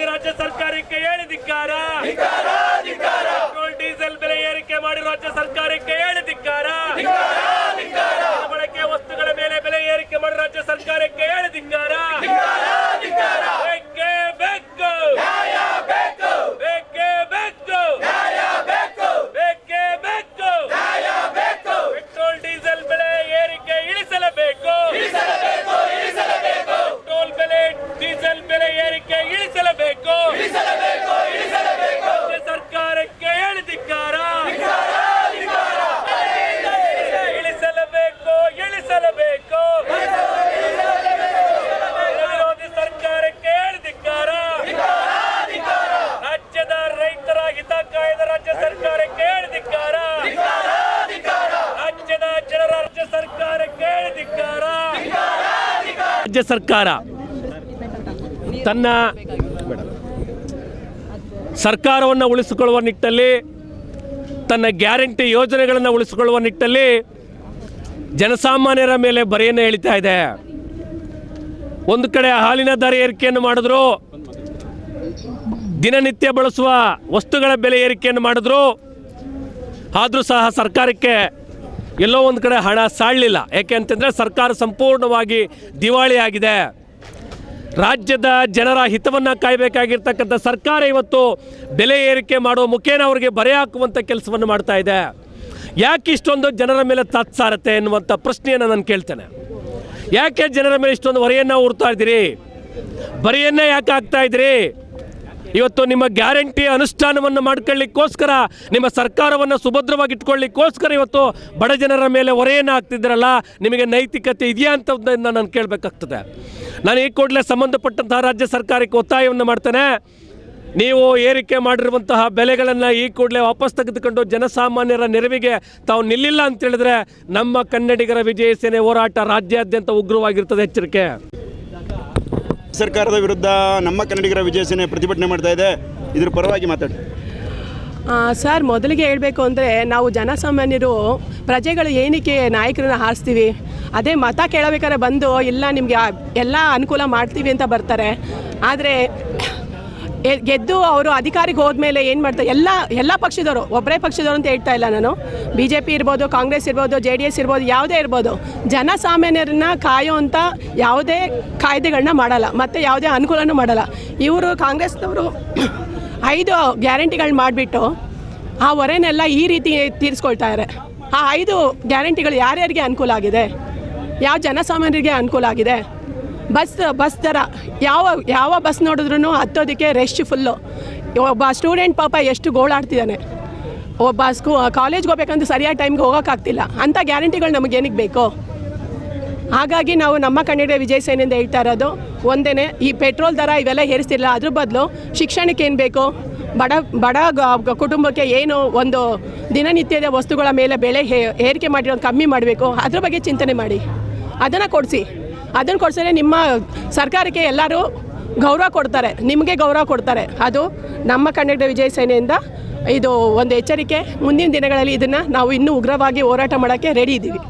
ಸರ್ಕಾರಕ್ಕೆ ಹೇಳಿದಿಕ್ಕಾರ. Petrol diesel ಬೆಲೆ ಏರಿಕೆ ಮಾಡಿ ರಾಜ್ಯ ಸರ್ಕಾರಕ್ಕೆ ಹೇಳಿ ಧಿಕ್ಕಾರ ಬಳಕೆ ವಸ್ತುಗಳ ಮೇಲೆ ಬೆಲೆ ಏರಿಕೆ ಮಾಡಿ ರಾಜ್ಯ ಸರ್ಕಾರಕ್ಕೆ ಹೇಳಿ ಧಿಕ್ಕಾರ ಬೇಕೇ ಬೇಕು ಬೇಕೇ ಬೇಕು ಬೇಕೇ ಬೇಕು ಪೆಟ್ರೋಲ್ ಡೀಸೆಲ್ ಬೆಲೆ ಏರಿಕೆ ಇಳಿಸಲೇಬೇಕು ಪೆಟ್ರೋಲ್ ಬೆಲೆ ಡೀಸೆಲ್ ಬೆಲೆ ಏರಿಕೆ ಇಳಿಸಲೇಬೇಕು ರಾಜ್ಯ ಸರ್ಕಾರಕ್ಕೆ ಹೇಳಿ ಧಿಕ್ಕಾರ ಇಳಿಸಲೇಬೇಕು ಇಳಿಸಲೇಬೇಕು ವಿರೋಧಿ ಸರ್ಕಾರಕ್ಕೆ ಹೇಳಿ ಧಿಕ್ಕಾರ ರಾಜ್ಯದ ರೈತರ ಹಿತ ಕಾಯ್ದ ರಾಜ್ಯ ಸರ್ಕಾರಕ್ಕೆ ಹೇಳಿ ಧಿಕ್ಕಾರ ರಾಜ್ಯದ ಜನರ ರಾಜ್ಯ ಸರ್ಕಾರಕ್ಕೆ ಹೇಳಿ ಧಿಕ್ಕಾರ ರಾಜ್ಯ ಸರ್ಕಾರ ತನ್ನ ಸರ್ಕಾರವನ್ನು ಉಳಿಸಿಕೊಳ್ಳುವ ನಿಟ್ಟಲ್ಲಿ, ತನ್ನ ಗ್ಯಾರಂಟಿ ಯೋಜನೆಗಳನ್ನು ಉಳಿಸಿಕೊಳ್ಳುವ ನಿಟ್ಟಲ್ಲಿ ಜನಸಾಮಾನ್ಯರ ಮೇಲೆ ಬರೆಯನ್ನು ಎಳಿತಾ ಇದೆ. ಒಂದು ಕಡೆ ಹಾಲಿನ ದರ ಏರಿಕೆಯನ್ನು ಮಾಡಿದ್ರು, ದಿನನಿತ್ಯ ಬಳಸುವ ವಸ್ತುಗಳ ಬೆಲೆ ಏರಿಕೆಯನ್ನು ಮಾಡಿದ್ರು, ಆದರೂ ಸಹ ಸರ್ಕಾರಕ್ಕೆ ಎಲ್ಲೋ ಒಂದು ಕಡೆ ಹಣ ಸಾಳಲಿಲ್ಲ. ಯಾಕೆ ಅಂತಂದರೆ ಸರ್ಕಾರ ಸಂಪೂರ್ಣವಾಗಿ ದಿವಾಳಿಯಾಗಿದೆ. ರಾಜ್ಯದ ಜನರ ಹಿತವನ್ನು ಕಾಯಬೇಕಾಗಿರ್ತಕ್ಕಂಥ ಸರ್ಕಾರ ಇವತ್ತು ಬೆಲೆ ಏರಿಕೆ ಮಾಡುವ ಮುಖೇನ ಅವರಿಗೆ ಬರೆ ಹಾಕುವಂಥ ಕೆಲಸವನ್ನು ಮಾಡ್ತಾ ಇದೆ. ಯಾಕೆ ಇಷ್ಟೊಂದು ಜನರ ಮೇಲೆ ತಾತ್ಸಾರತೆ ಎನ್ನುವಂಥ ಪ್ರಶ್ನೆಯನ್ನು ನಾನು ಕೇಳ್ತೇನೆ. ಯಾಕೆ ಜನರ ಮೇಲೆ ಇಷ್ಟೊಂದು ಹೊರೆಯನ್ನು ಉರ್ತಾ ಇದ್ದೀರಿ? ಬರೆಯನ್ನೇ ಯಾಕೆ ಆಗ್ತಾ ಇದ್ದೀರಿ? ಇವತ್ತು ನಿಮ್ಮ ಗ್ಯಾರಂಟಿ ಅನುಷ್ಠಾನವನ್ನು ಮಾಡ್ಕೊಳ್ಳಿಕ್ಕೋಸ್ಕರ, ನಿಮ್ಮ ಸರ್ಕಾರವನ್ನು ಸುಭದ್ರವಾಗಿ ಇಟ್ಕೊಳ್ಳಿಕ್ಕೋಸ್ಕರ ಇವತ್ತು ಬಡ ಜನರ ಮೇಲೆ ಹೊರೆಯನ್ನು ಹಾಕ್ತಿದ್ದೀರಲ್ಲ, ನಿಮಗೆ ನೈತಿಕತೆ ಇದೆಯಾ ಅಂತ ನಾನು ಕೇಳಬೇಕಾಗ್ತದೆ. ನಾನು ಈ ಕೂಡಲೇ ಸಂಬಂಧಪಟ್ಟಂತಹ ರಾಜ್ಯ ಸರ್ಕಾರಕ್ಕೆ ಒತ್ತಾಯವನ್ನು ಮಾಡ್ತೇನೆ. ನೀವು ಏರಿಕೆ ಮಾಡಿರುವಂತಹ ಬೆಲೆಗಳನ್ನು ಈ ಕೂಡಲೇ ವಾಪಸ್ ತೆಗೆದುಕೊಂಡು ಜನಸಾಮಾನ್ಯರ ನೆರವಿಗೆ ತಾವು ನಿಲ್ಲಿಲ್ಲ ಅಂತ ಹೇಳಿದ್ರೆ ನಮ್ಮ ಕನ್ನಡಿಗರ ವಿಜಯ ಸೇನೆ ಹೋರಾಟ ರಾಜ್ಯಾದ್ಯಂತ ಉಗ್ರವಾಗಿರ್ತದೆ ಎಚ್ಚರಿಕೆ. ಸರ್ಕಾರದ ವಿರುದ್ಧ ನಮ್ಮ ಕನ್ನಡಿಗರ ವಿಜಯ ಸೇನೆ ಪ್ರತಿಭಟನೆ ಮಾಡ್ತಾ ಇದೆ. ಇದ್ರ ಪರವಾಗಿ ಮಾತಾಡಿ. ಸರ್, ಮೊದಲಿಗೆ ಹೇಳಬೇಕು ಅಂದರೆ ನಾವು ಜನಸಾಮಾನ್ಯರು, ಪ್ರಜೆಗಳು ಏನಕ್ಕೆ ನಾಯಕರನ್ನ ಹಾರಿಸ್ತೀವಿ? ಅದೇ ಮತ ಕೇಳಬೇಕಾದ್ರೆ ಬಂದು, ಇಲ್ಲ, ನಿಮಗೆ ಎಲ್ಲ ಅನುಕೂಲ ಮಾಡ್ತೀವಿ ಅಂತ ಬರ್ತಾರೆ. ಆದರೆ ಗೆದ್ದು ಅವರು ಅಧಿಕಾರಿಗೆ ಹೋದ್ಮೇಲೆ ಏನು ಮಾಡ್ತಾರೆ ಎಲ್ಲ ಎಲ್ಲ ಪಕ್ಷದವರು ಒಬ್ಬರೇ ಪಕ್ಷದವರು ಅಂತ ಹೇಳ್ತಾ ಇಲ್ಲ ನಾನು. ಬಿ ಜೆ ಪಿ ಇರ್ಬೋದು, ಕಾಂಗ್ರೆಸ್ ಇರ್ಬೋದು, ಜೆ ಡಿ ಎಸ್ ಇರ್ಬೋದು, ಯಾವುದೇ ಇರ್ಬೋದು, ಜನಸಾಮಾನ್ಯರನ್ನ ಕಾಯೋವಂಥ ಯಾವುದೇ ಕಾಯ್ದೆಗಳನ್ನ ಮಾಡಲ್ಲ. ಮತ್ತು ಯಾವುದೇ ಅನುಕೂಲನೂ ಮಾಡಲ್ಲ. ಇವರು ಕಾಂಗ್ರೆಸ್ನವರು ಐದು ಗ್ಯಾರಂಟಿಗಳು ಮಾಡಿಬಿಟ್ಟು ಆ ಹೊರೆನೆಲ್ಲ ಈ ರೀತಿ ತೀರಿಸ್ಕೊಳ್ತಾ ಇದ್ದಾರೆ ಆ ಐದು ಗ್ಯಾರಂಟಿಗಳು ಯಾರ್ಯಾರಿಗೆ ಅನುಕೂಲ ಆಗಿದೆ? ಯಾವ ಜನಸಾಮಾನ್ಯರಿಗೆ ಅನುಕೂಲ ಆಗಿದೆ? ಬಸ್ ಬಸ್ ಥರ ಯಾವ ಯಾವ ಬಸ್ ನೋಡಿದ್ರೂ ಹತ್ತೋದಕ್ಕೆ ರೆಶ್ ಫುಲ್ಲು ಒಬ್ಬ ಸ್ಟೂಡೆಂಟ್ ಪಾಪ ಎಷ್ಟು ಗೋಳಾಡ್ತಿದ್ದಾನೆ. ಒಬ್ಬ ಸ್ಕೂ ಕಾಲೇಜ್ಗೆ ಹೋಗ್ಬೇಕಂದ್ರೆ ಸರಿಯಾದ ಟೈಮ್ಗೆ ಹೋಗೋಕ್ಕಾಗ್ತಿಲ್ಲ ಅಂಥ ಗ್ಯಾರಂಟಿಗಳು ನಮಗೆ ಏನಕ್ಕೆ ಬೇಕು? ಹಾಗಾಗಿ ನಾವು ನಮ್ಮ ಕನ್ನಡ ವಿಜಯ್ ಸೇನೆಯಿಂದ ಹೇಳ್ತಾ ಇರೋದು ಒಂದೇ ಈ ಪೆಟ್ರೋಲ್ ದರ ಇವೆಲ್ಲ ಏರಿಸ್ತಿಲ್ಲ ಅದ್ರ ಬದಲು ಶಿಕ್ಷಣಕ್ಕೆ ಏನು ಬೇಕು? ಬಡ ಬಡ ಕುಟುಂಬಕ್ಕೆ ಏನು ಒಂದು ದಿನನಿತ್ಯದ ವಸ್ತುಗಳ ಮೇಲೆ ಬೆಲೆ ಏರಿಕೆ ಮಾಡಿರೋದು ಕಮ್ಮಿ ಮಾಡಬೇಕು? ಅದ್ರ ಬಗ್ಗೆ ಚಿಂತನೆ ಮಾಡಿ. ಅದನ್ನು ಕೊಡಿಸಿ. ಅದನ್ನು ಕೊಡಿಸಿದ್ರೆ ನಿಮ್ಮ ಸರ್ಕಾರಕ್ಕೆ ಎಲ್ಲರೂ ಗೌರವ ಕೊಡ್ತಾರೆ, ನಿಮಗೆ ಗೌರವ ಕೊಡ್ತಾರೆ. ಅದು ನಮ್ಮ ಕನ್ನಡ ವಿಜಯ ಸೇನೆಯಿಂದ ಇದು ಒಂದು ಎಚ್ಚರಿಕೆ. ಮುಂದಿನ ದಿನಗಳಲ್ಲಿ ಇದನ್ನು ನಾವು ಇನ್ನೂ ಉಗ್ರವಾಗಿ ಹೋರಾಟ ಮಾಡೋಕ್ಕೆ ರೆಡಿ ಇದ್ದೀವಿ